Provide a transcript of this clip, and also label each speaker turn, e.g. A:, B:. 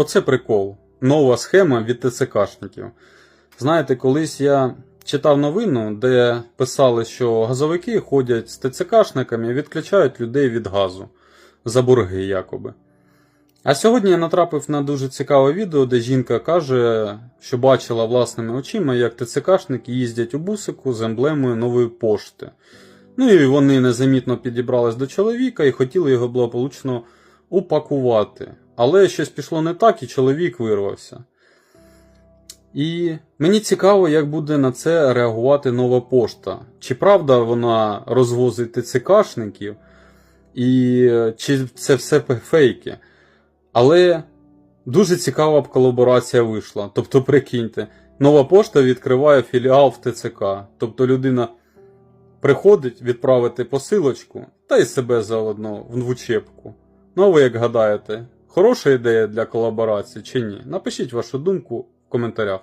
A: Оце прикол. Нова схема від ТЦКшників. Знаєте, колись я читав новину, де писали, що газовики ходять з ТЦКшниками і відключають людей від газу за борги, якоби. А сьогодні я натрапив на дуже цікаве відео, де жінка каже, що бачила власними очима, як ТЦКшники їздять у бусику з емблемою нової пошти. Ну і вони незамітно підібрались до чоловіка і хотіли його благополучно упакувати. Але щось пішло не так, і чоловік вирвався. І мені цікаво, як буде на це реагувати нова пошта. Чи правда вона розвозить ТЦКшників, і е, чи це все фейки. Але дуже цікава б колаборація вийшла. Тобто, прикиньте, нова пошта відкриває філіал в ТЦК. Тобто людина приходить відправити посилочку та й себе заодно в учебку. Ну а ви як гадаєте, хороша ідея для колаборації чи ні? Напишіть вашу думку в коментарях.